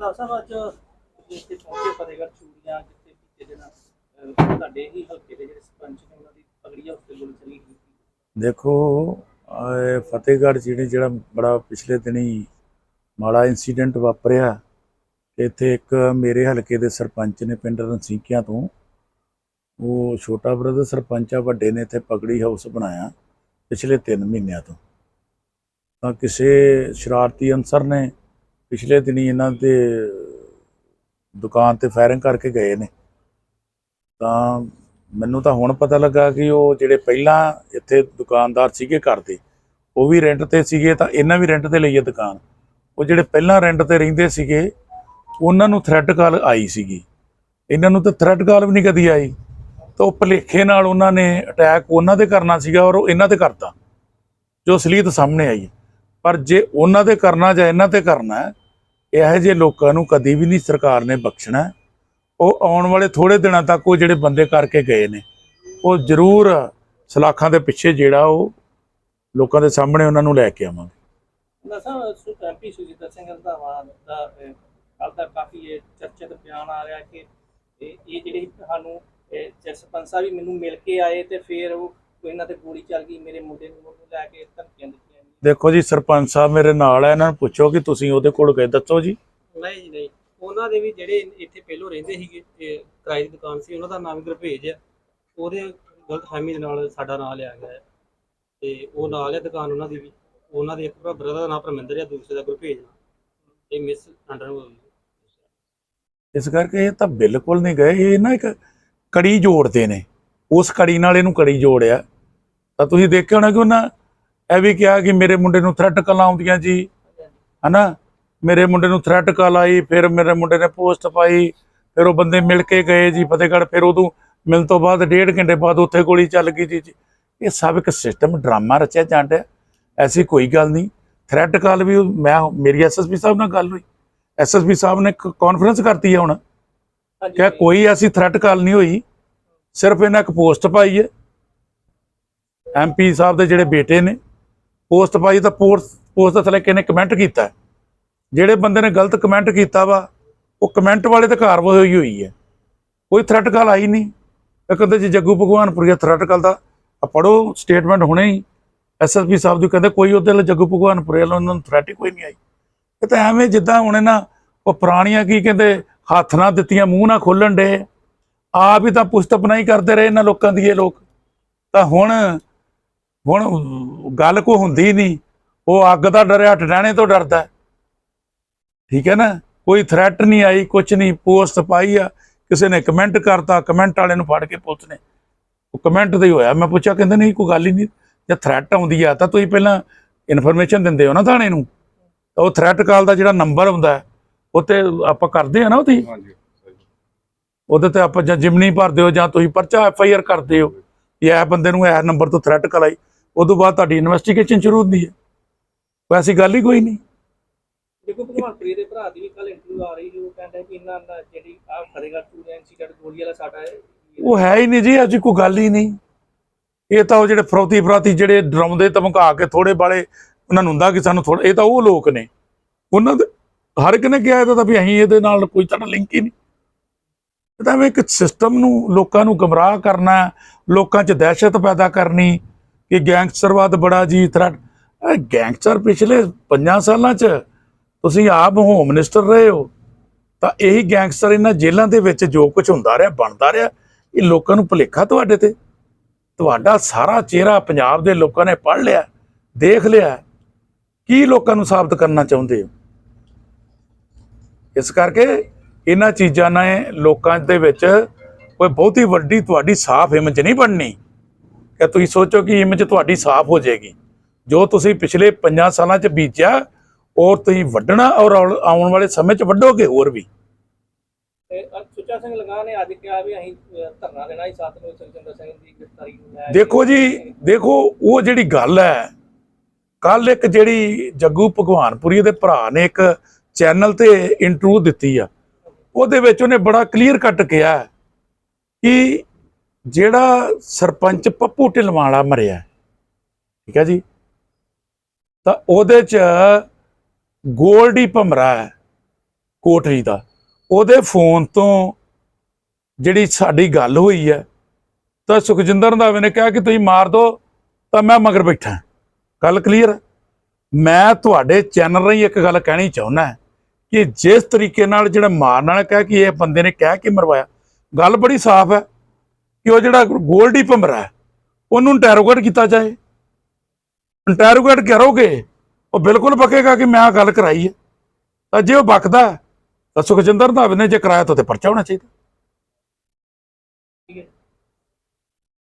ਰੰਦਾ ਸਾਹਿਬ, ਅੱਜ ਤੁਸੀਂ ਪਹੁੰਚੇ ਫਤਿਹਗੜ੍ਹ ਚੂੜੀਆਂ, ਜਿੱਥੇ ਬੀਤੇ ਦਿਨ ਤੁਹਾਡੇ ਹੀ ਹਲਕੇ ਦੇ ਜਿਹੜੇ ਸਰਪੰਚ ਨੇ, ਉਹਨਾਂ ਦੀ ਪਗੜੀ ਆ ਗੋਲੀ ਚੱਲੀ ਗਈ ਦੇਖੋ ਫਤਿਹਗੜ੍ਹ ਜਿਹੜੇ ਜਿਹੜਾ ਬੜਾ ਪਿਛਲੇ ਦਿਨੀ ਮਾੜਾ ਇਨਸੀਡੈਂਟ ਵਾਪਰਿਆ, ਇੱਥੇ ਇੱਕ ਮੇਰੇ ਹਲਕੇ ਦੇ ਸਰਪੰਚ ਨੇ ਪਿੰਡ ਰਣਸੀਕਿਆਂ ਤੋਂ, ਉਹ ਛੋਟਾ ਬ੍ਰਦਰ ਸਰਪੰਚ ਆ, ਵੱਡੇ ਨੇ ਇੱਥੇ ਪਗੜੀ ਹਾਊਸ ਬਣਾਇਆ ਪਿਛਲੇ 3 ਮਹੀਨਿਆਂ ਤੋਂ। ਤਾਂ ਕਿਸੇ ਸ਼ਰਾਰਤੀ ਅਨਸਰ ਨੇ ਪਿਛਲੇ ਦਿਨੀ ਇਹਨਾਂ ਦੇ ਦੁਕਾਨ ਤੇ ਫਾਇਰਿੰਗ ਕਰਕੇ ਗਏ ਨੇ। ਤਾਂ ਮੈਨੂੰ ਤਾਂ ਹੁਣ ਪਤਾ ਲੱਗਾ ਕਿ ਉਹ ਜਿਹੜੇ ਪਹਿਲਾਂ ਇੱਥੇ ਦੁਕਾਨਦਾਰ ਸੀਗੇ ਕਰਦੇ ਉਹ ਵੀ ਰੈਂਟ ਤੇ ਸੀਗੇ ਤਾਂ ਇਹਨਾਂ ਵੀ ਰੈਂਟ ਤੇ ਲਈ ਹੈ ਦੁਕਾਨ। ਉਹ ਜਿਹੜੇ ਪਹਿਲਾਂ ਰੈਂਟ ਤੇ ਰਹਿੰਦੇ ਸੀਗੇ, ਉਹਨਾਂ ਨੂੰ ਥ੍ਰੈਟ ਕਾਲ ਆਈ ਸੀਗੀ। ਇਹਨਾਂ ਨੂੰ ਤਾਂ ਥ੍ਰੈਟ ਕਾਲ ਵੀ ਨਹੀਂ ਕਦੀ ਆਈ। ਤਾਂ ਉਹ ਭਲੇਖੇ ਨਾਲ ਉਹਨਾਂ ਨੇ ਅਟੈਕ ਉਹਨਾਂ ਤੇ ਕਰਨਾ ਸੀਗਾ ਔਰ ਉਹ ਇਹਨਾਂ ਤੇ ਕਰਤਾ, ਜੋ ਅਸਲੀਅਤ ਸਾਹਮਣੇ ਆਈ। ਪਰ ਜੇ ਉਹਨਾਂ ਤੇ ਕਰਨਾ ਜਾਂ ਇਹਨਾਂ ਤੇ ਕਰਨਾ ਇਹੋ ਜਿਹੇ ਲੋਕਾਂ ਨੂੰ ਕਦੀ ਵੀ ਨਹੀਂ ਸਰਕਾਰ ਨੇ ਬਖਸ਼ਣਾ। ਉਹ ਆਉਣ ਵਾਲੇ ਥੋੜੇ ਦਿਨਾਂ ਤੱਕ ਉਹ ਜਿਹੜੇ ਬੰਦੇ ਕਰਕੇ ਗਏ ਨੇ, ਉਹ ਜ਼ਰੂਰ ਸਲਾਖਾਂ ਦੇ ਪਿੱਛੇ ਜਿਹੜਾ ਉਹ ਲੋਕਾਂ ਦੇ ਸਾਹਮਣੇ ਉਹਨਾਂ ਨੂੰ ਲੈ ਕੇ ਆਵਾਂਗੇ। ਨਸਾ ਐਮਪੀ ਸੁਜੀਤ ਸਿੰਘ ਰੰਧਾਵਾ ਦਾ ਕੱਲ ਦਾ ਕਾਫੀ ਇਹ ਚਰਚਿਤ ਬਿਆਨ ਆ ਰਿਹਾ ਕਿ ਇਹ ਜਿਹੜੇ ਸਾਨੂੰ ਸਰਪੰਚ ਸਾਹਿਬ ਵੀ ਮੈਨੂੰ ਮਿਲ ਕੇ ਆਏ ਤੇ ਫਿਰ ਉਹ ਇਹਨਾਂ ਤੇ ਗੋਲੀ ਚੱਲ ਗਈ, ਮੇਰੇ ਮੁੰਡੇ ਨੂੰ ਲੈ ਕੇ ਧਮਕੀਆਂ ਦਿੱਤੀਆਂ। ਦੇਖੋ ਜੀ ਸਰਪੰਚ ਸਾਹਿਬ ਮੇਰੇ ਨਾਲ ਹੈ ਇਹਨਾਂ ਨੂੰ ਪੁੱਛੋ ਕਿ ਤੁਸੀਂ ਉਹਦੇ ਕੋਲ ਗਏ ਦੱਸੋ ਜੀ। ਨਹੀਂ ਜੀ ਨਹੀਂ। ਉਹਨਾਂ ਦੇ ਵੀ ਜਿਹੜੇ ਇੱਥੇ ਪਹਿਲੋਂ ਰਹਿੰਦੇ ਸੀਗੇ ਇਹ ਕਿਰਾਏ ਦੀ ਦੁਕਾਨ ਸੀ ਉਹਨਾਂ ਦਾ ਨਾਮ ਗੁਰਭੇਜ ਆ। ਉਹਦੇ ਗਲਤਫਹਿਮੀ ਦੇ ਨਾਲ ਸਾਡਾ ਨਾਮ ਲਿਆ ਗਿਆ ਹੈ ਤੇ ਉਹ ਨਾਲ ਹੈ ਦੁਕਾਨ ਉਹਨਾਂ ਦੀ ਵੀ। ਉਹਨਾਂ ਦੇ ਇੱਕ ਭਰਾ brother ਦਾ ਨਾਮ ਪਰਮਿੰਦਰ ਆ ਦੂਸਰੇ ਦਾ ਗੁਰਭੇਜ ਆ। ਇਹ ਮਿਸ ਅੰਡਰ ਹੋਈ ਇਸ ਕਰਕੇ ਇਹ ਤਾਂ ਬਿਲਕੁਲ ਨਹੀਂ ਗਏ ਇਹ ਨਾ ਇੱਕ ਕੜੀ ਜੋੜਦੇ ਨੇ। ਉਸ ਕੜੀ ਨਾਲ ਇਹਨੂੰ ਕੜੀ ਜੋੜਿਆ ਤਾਂ ਤੁਸੀਂ ਦੇਖਿਆ ਹੋਣਾ ਕਿ ਉਹਨਾਂ ਇਹ ਵੀ ਕਿਹਾ ਕਿ ਮੇਰੇ ਮੁੰਡੇ ਨੂੰ ਥ੍ਰੈਟ ਕਾਲ ਆਉਂਦੀਆਂ ਜੀ। ਹਨਾ? ਮੇਰੇ ਮੁੰਡੇ ਨੂੰ ਥ੍ਰੈਟ ਕਾਲ ਆਈ ਫਿਰ ਮੇਰੇ ਮੁੰਡੇ ਨੇ ਪੋਸਟ ਪਾਈ ਫਿਰ ਉਹ ਬੰਦੇ ਮਿਲ ਕੇ ਗਏ ਜੀ ਫਤਿਹਗੜ੍ਹ ਫਿਰ ਉਦੋਂ ਮਿਲਣ ਤੋਂ ਬਾਅਦ ਡੇਢ ਘੰਟੇ ਬਾਅਦ ਉੱਥੇ ਗੋਲੀ ਚੱਲ ਗਈ ਜੀ ਇਹ ਸਭ ਇੱਕ ਸਿਸਟਮ ਡਰਾਮਾ ਰਚਿਆ ਜਾਂਦਾ ਐਸੀ ਕੋਈ ਗੱਲ ਨਹੀਂ। ਥ੍ਰੈਟ ਕਾਲ ਵੀ ਮੈਂ ਮੇਰੀ ਐਸਐਸਪੀ ਸਾਹਿਬ ਨਾਲ ਗੱਲ ਹੋਈ। ਐਸਐਸਪੀ ਸਾਹਿਬ ਨੇ ਕਾਨਫਰੰਸ ਕਰਤੀ ਹੈ ਹੁਣ। ਕਿ ਕੋਈ ਐਸੀ ਥ੍ਰੈਟ ਕਾਲ ਨਹੀਂ ਹੋਈ। ਸਿਰਫ ਇਹਨਾਂ ਇੱਕ ਪੋਸਟ ਪਾਈ ਹੈ। ਐਮਪੀ ਸਾਹਿਬ ਦੇ ਜਿਹੜੇ ਬੇਟੇ ਨੇ। ਪੋਸਟ ਪਾਈ ਤਾਂ ਪੋਸਟ ਪੋਸਟ ਦੇ ਥੱਲੇ ਕਿਨੇ ਕਮੈਂਟ ਕੀਤਾ ਜਿਹੜੇ ਬੰਦੇ ਨੇ ਗਲਤ ਕਮੈਂਟ ਕੀਤਾ ਵਾ, ਉਹ ਕਮੈਂਟ ਵਾਲੇ ਤੇ ਕਾਰਵਾਈ ਹੋਈ ਹੋਈ ਹੈ। ਕੋਈ ਥ੍ਰੈਟ ਕਾਲ ਆਈ ਨਹੀਂ। ਇਹ ਕਹਿੰਦੇ ਜੀ ਜੱਗੂ ਭਗਵਾਨਪੁਰੀਆ ਥ੍ਰੈਟ ਕਾਲ ਦਾ। ਆ ਪੜੋ ਸਟੇਟਮੈਂਟ ਹੁਣੇ ਹੀ। ਐਸਐਸਪੀ ਸਾਹਿਬ ਦੀ ਕਹਿੰਦੇ ਕੋਈ ਉਹਦੇ ਲਈ ਜੱਗੂ ਭਗਵਾਨਪੁਰੀਆ ਵੱਲੋਂ ਉਹਨਾਂ ਨੂੰ ਥ੍ਰੈਟ ਕੋਈ ਨਹੀਂ ਆਈ। ਇਹ ਤਾਂ ਐਵੇਂ ਜਿੱਦਾਂ ਹੁਣ ਇਹਨਾਂ ਉਹ ਪੁਰਾਣੀਆਂ ਕੀ ਕਹਿੰਦੇ, ਹੱਥ ਨਾ ਦਿੱਤੀਆਂ, ਮੂੰਹ ਨਾ ਖੋਲਣ ਦੇ ਆਪ ਹੀ ਤਾਂ ਪੁਸਤਪਨਾ ਹੀ ਕਰਦੇ ਰਹੇ ਇਹਨਾਂ ਲੋਕਾਂ ਦੀ ਇਹ ਲੋਕ। ਤਾਂ ਹੁਣ ਹੁਣ ਗੱਲ ਕੋ ਹੁੰਦੀ ਨਹੀਂ। ਉਹ ਅੱਗ ਦਾ ਡਰਿਆ ਟਟਾਣੇ ਤੋਂ ਡਰਦਾ। ਠੀਕ ਹੈ ਨਾ? ਕੋਈ ਥ੍ਰੈਟ ਨਹੀਂ ਆਈ ਕੁਝ ਨਹੀਂ। ਪੋਸਟ ਪਾਈ ਆ ਕਿਸੇ ਨੇ ਕਮੈਂਟ ਕਰਤਾ ਕਮੈਂਟ ਵਾਲੇ ਨੂੰ ਫੜ ਕੇ ਪੁਲਿਸ ਨੇ। ਉਹ ਕਮੈਂਟ ਤੇ ਹੀ ਹੋਇਆ। ਮੈਂ ਪੁੱਛਿਆ ਕਹਿੰਦੇ ਨਹੀਂ ਕੋਈ ਗੱਲ ਹੀ ਨਹੀਂ। ਜੇ ਥ੍ਰੈਟ ਆਉਂਦੀ ਆ ਤਾਂ ਤੁਸੀਂ ਪਹਿਲਾਂ ਇਨਫੋਰਮੇਸ਼ਨ ਦਿੰਦੇ ਹੋ ਨਾ ਥਾਣੇ ਨੂੰ। ਤਾਂ ਉਹ ਥ੍ਰੈਟ ਕਾਲ ਦਾ ਜਿਹੜਾ ਨੰਬਰ ਹੁੰਦਾ ਹੈ, ਉਹ ਤੇ ਆਪਾਂ ਕਰਦੇ ਆ ਨਾ ਉਹਦੀ? ਹਾਂਜੀ ਉਹਦੇ ਤੇ ਆਪਾਂ ਜਾਂ ਜਿਮਨੀ ਭਰਦੇ ਹੋ ਜਾਂ ਤੁਸੀਂ ਪਰਚਾ ਐਫ ਆਈ ਆਰ ਕਰਦੇ ਹੋ। ਇਹ ਇਹ ਬੰਦੇ ਨੂੰ ਇਹ ਨੰਬਰ ਤੋਂ ਥ੍ਰੈਟ ਕਲਾਈ ਉਦੋਂ ਬਾਅਦ ਤੁਹਾਡੀ ਇਨਵੈਸਟੀਗੇਸ਼ਨ ਸ਼ੁਰੂ ਹੁੰਦੀ ਹੈ। ਕੋਈ ਐਸੀ ਗੱਲ ਹੀ ਕੋਈ ਨਹੀਂ। ਦੇਖੋ ਭਗਵਾਨਪੁਰੀ ਦੇ ਭਰਾ ਦੀ ਵੀ ਕੱਲ ਇੰਟਰਵਿਊ ਆ ਰਹੀ ਸੀ ਉਹ ਕਹਿੰਦਾ ਕਿ ਇਹਨਾਂ ਦਾ ਜਿਹੜੀ ਆ ਫਤਿਹਗੜ੍ਹ ਚੂੜੀਆਂ ਇੰਸੀਡੈਂਟ ਗੋਲੀ ਵਾਲਾ ਸਾਡਾ ਹੈ। ਉਹ ਹੈ ਹੀ ਨਹੀਂ ਜੀ ਅੱਜ ਕੋਈ ਗੱਲ ਹੀ ਨਹੀਂ। ਇਹ ਤਾਂ ਉਹ ਜਿਹੜੇ ਫਰੌਤੀ ਫਰਾਤੀ ਜਿਹੜੇ ਡਰਾਉਂਦੇ ਧਮਕਾ ਕੇ ਥੋੜੇ ਬਾਲੇ ਉਹਨਾਂ ਨੂੰ ਹੁੰਦਾ ਕਿ ਸਾਨੂੰ ਥੋੜਾ ਇਹ ਤਾਂ ਉਹ ਲੋਕ ਨੇ। ਉਹਨਾਂ ਦੇ ਹਰ ਇੱਕ ਨੇ ਕਿਹਾ ਤਾਂ ਵੀ ਅਸੀਂ ਇਹਦੇ ਨਾਲ ਕੋਈ ਸਾਡਾ ਲਿੰਕ ਹੀ ਨਹੀਂ। ਇਹ ਤਾਂ ਇੱਕ ਸਿਸਟਮ ਨੂੰ ਲੋਕਾਂ ਨੂੰ ਗਮਰਾਹ ਕਰਨਾ ਲੋਕਾਂ 'ਚ ਦਹਿਸ਼ਤ ਪੈਦਾ ਕਰਨੀ। ਕਿ ਗੈਂਗਸਟਰਵਾਦ ਬੜਾ ਜੀ ਥ੍ਰੈਟ ਗੈਂਗਸਟਰ ਪਿਛਲੇ 5 ਸਾਲਾਂ 'ਚ ਤੁਸੀਂ ਆਪ ਹੋਮ ਮਿਨਿਸਟਰ ਰਹੇ ਹੋ, ਤਾਂ ਇਹੀ ਗੈਂਗਸਟਰ ਇਹਨਾਂ ਜੇਲ੍ਹਾਂ ਦੇ ਵਿੱਚ ਜੋ ਕੁਝ ਹੁੰਦਾ ਰਿਹਾ, ਬਣਦਾ ਰਿਹਾ, ਇਹ ਲੋਕਾਂ ਨੂੰ ਭੁਲੇਖਾ ਤੁਹਾਡੇ ਤੇ? ਤੁਹਾਡਾ ਸਾਰਾ ਚਿਹਰਾ ਪੰਜਾਬ ਦੇ ਲੋਕਾਂ ਨੇ ਪੜ੍ਹ ਲਿਆ, ਦੇਖ ਲਿਆ। ਕੀ ਲੋਕਾਂ ਨੂੰ ਸਾਬਤ ਕਰਨਾ ਚਾਹੁੰਦੇ ਹੋ? ਇਸ ਕਰਕੇ ਇਹਨਾਂ ਚੀਜ਼ਾਂ ਨੇ ਲੋਕਾਂ ਦੇ ਵਿੱਚ ਕੋਈ ਬਹੁਤੀ ਵੱਡੀ ਤੁਹਾਡੀ ਸਾਫ਼ ਇਮੇਜ ਨਹੀਂ ਬਣਨੀ। ਕਿ ਤੁਸੀਂ ਸੋਚੋ ਕਿ ਇਮੇਜ ਤੁਹਾਡੀ ਸਾਫ਼ ਹੋ ਜਾਏਗੀ ਜੋ ਤੁਸੀਂ ਪਿਛਲੇ 5 ਸਾਲਾਂ 'ਚ ਬੀਜਿਆ ਔਰ ਤੁਸੀਂ ਵੱਢਣਾ ਔਰ ਆਉਣ ਵਾਲੇ ਸਮੇਂ 'ਚ ਵੱਢੋਗੇ ਹੋਰ ਵੀ ਤੇ ਅੱਜ ਸੁੱਚਾ ਸਿੰਘ ਲਗਾ ਨੇ ਅੱਜ ਕਿਹਾ ਵੀ ਅਸੀਂ ਅਹ, ਧਰਨਾ ਦੇਣਾ ਹੀ ਸਾਥ ਨੂੰ ਸੁਖਜਿੰਦਰ ਸਿੰਘ ਦੀ ਗ੍ਰਿਫਤਾਰੀ ਨੂੰ ਲੈ ਕੇ। ਦੇਖੋ ਜੀ ਦੇਖੋ ਉਹ ਜਿਹੜੀ ਗੱਲ ਹੈ ਕੱਲ ਇੱਕ ਜਿਹੜੀ ਜੱਗੂ ਭਗਵਾਨਪੁਰੀ ਦੇ ਭਰਾ ਨੇ ਇੱਕ ਚੈਨਲ ਤੇ ਇੰਟਰਵਿਊ ਦਿੱਤੀ ਆ ਉਹਦੇ ਵਿੱਚ ਉਹਨੇ ਬੜਾ ਕਲੀਅਰ ਕੱਟ ਕਿਹਾ ਕਿ ਜਿਹੜਾ ਸਰਪੰਚ ਪੱਪੂ ਢਿਲਵਾਲਾ ਮਰਿਆ, ਠੀਕ ਹੈ ਜੀ, ਤਾਂ ਉਹਦੇ ਚ ਗੋਲਡੀ ਭਮਰਾ ਹੈ ਕੋਟਰੀ ਦਾ। ਉਹਦੇ ਫੋਨ ਤੋਂ ਜਿਹੜੀ ਸਾਡੀ ਗੱਲ ਹੋਈ ਹੈ, ਤਾਂ ਸੁਖਜਿੰਦਰ ਰੰਧਾਵੇ ਨੇ ਕਿਹਾ ਕਿ ਤੁਸੀਂ ਮਾਰ ਦਿਓ ਤਾਂ ਮੈਂ ਮਗਰ ਬੈਠਾ ਗੱਲ ਕਲੀਅਰ ਮੈਂ ਤੁਹਾਡੇ ਚੈਨਲ ਰਾਹੀਂ ਇੱਕ ਗੱਲ ਕਹਿਣੀ ਚਾਹੁੰਦਾ ਕਿ ਜਿਸ ਤਰੀਕੇ ਨਾਲ ਜਿਹੜਾ ਮਾਰਨ ਵਾਲਾ ਕਹਿ ਕਿ ਇਹ ਬੰਦੇ ਨੇ ਕਹਿ ਕੇ ਮਰਵਾਇਆ, ਗੱਲ ਬੜੀ ਸਾਫ਼ ਹੈ। ਕਿ ਉਹ ਜਿਹੜਾ ਗੋਲਡੀ ਭੰਬਰਾ ਉਹਨੂੰ ਇੰਟੈਰੋਗੇਟ ਕੀਤਾ ਜਾਏ। ਇੰਟੈਰੋਗੇਟ ਕਰੋਗੇ, ਉਹ ਬਿਲਕੁਲ ਬਕੇਗਾ ਕਿ ਮੈਂ ਆਹ ਗੱਲ ਕਰਾਈ ਹੈ। ਤਾਂ ਜੇ ਉਹ ਬਕਦਾ ਤਾਂ ਸੁਖਜਿੰਦਰ ਰੰਧਾਵੇ ਨੇ ਜੇ ਕਰਾਇਆ ਤਾਂ ਤੇ ਪਰਚਾ ਹੋਣਾ ਚਾਹੀਦਾ।